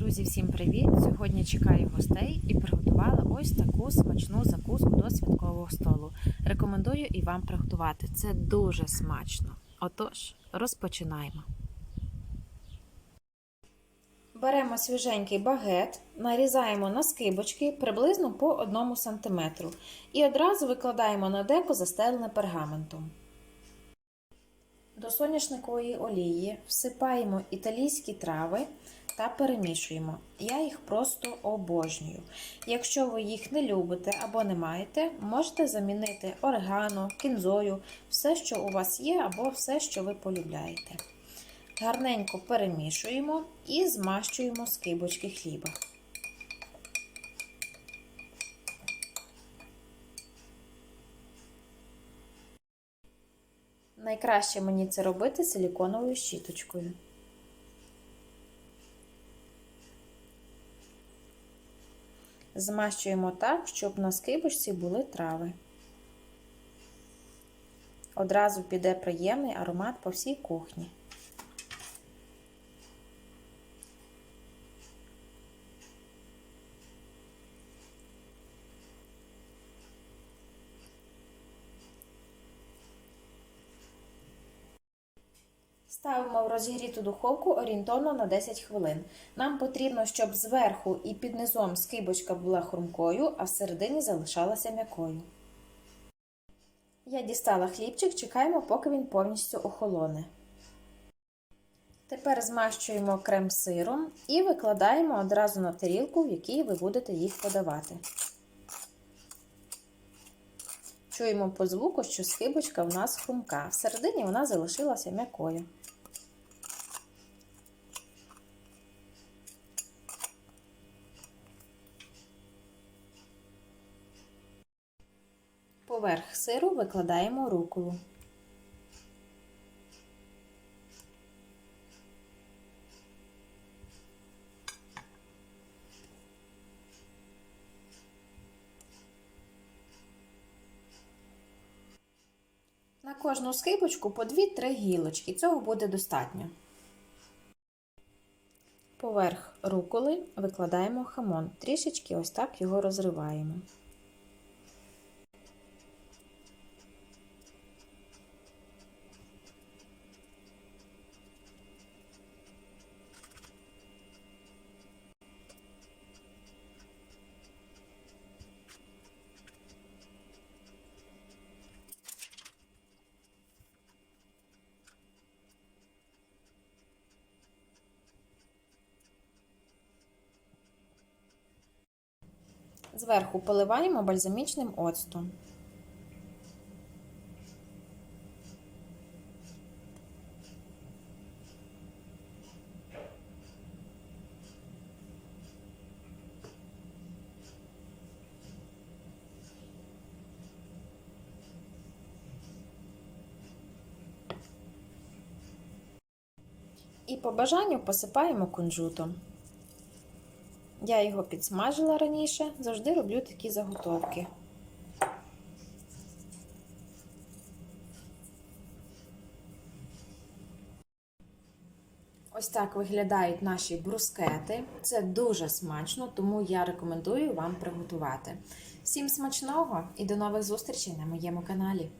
Друзі, всім привіт! Сьогодні чекаю гостей і приготувала ось таку смачну закуску до святкового столу. Рекомендую і вам приготувати. Це дуже смачно. Отож, розпочинаємо. Беремо свіженький багет, нарізаємо на скибочки приблизно по 1 см і одразу викладаємо на деко застелене пергаментом. До соняшникової олії всипаємо італійські трави та перемішуємо. Я їх просто обожнюю. Якщо ви їх не любите або не маєте, можете замінити орегано, кінзою, все, що у вас є, або все, що ви полюбляєте. Гарненько перемішуємо і змащуємо скибочки хліба. Найкраще мені це робити силіконовою щіточкою. Змащуємо так, щоб на скибочці були трави. Одразу піде приємний аромат по всій кухні. Ставимо в розігріту духовку орієнтовно на 10 хвилин. Нам потрібно, щоб зверху і під низом скибочка була хрумкою, а всередині залишалася м'якою. Я дістала хлібчик, чекаємо, поки він повністю охолоне. Тепер змащуємо крем сиром і викладаємо одразу на тарілку, в якій ви будете їх подавати. Чуємо по звуку, що скибочка в нас хрумка. Всередині вона залишилася м'якою. Поверх сиру викладаємо руколу. На кожну скибочку по 2-3 гілочки. Цього буде достатньо. Поверх руколи викладаємо хамон. Трішечки ось так його розриваємо. Зверху поливаємо бальзамічним оцтом. І по бажанню посипаємо кунжутом. Я його підсмажила раніше, завжди роблю такі заготовки. Ось так виглядають наші брускети. Це дуже смачно, тому я рекомендую вам приготувати. Всім смачного і до нових зустрічей на моєму каналі.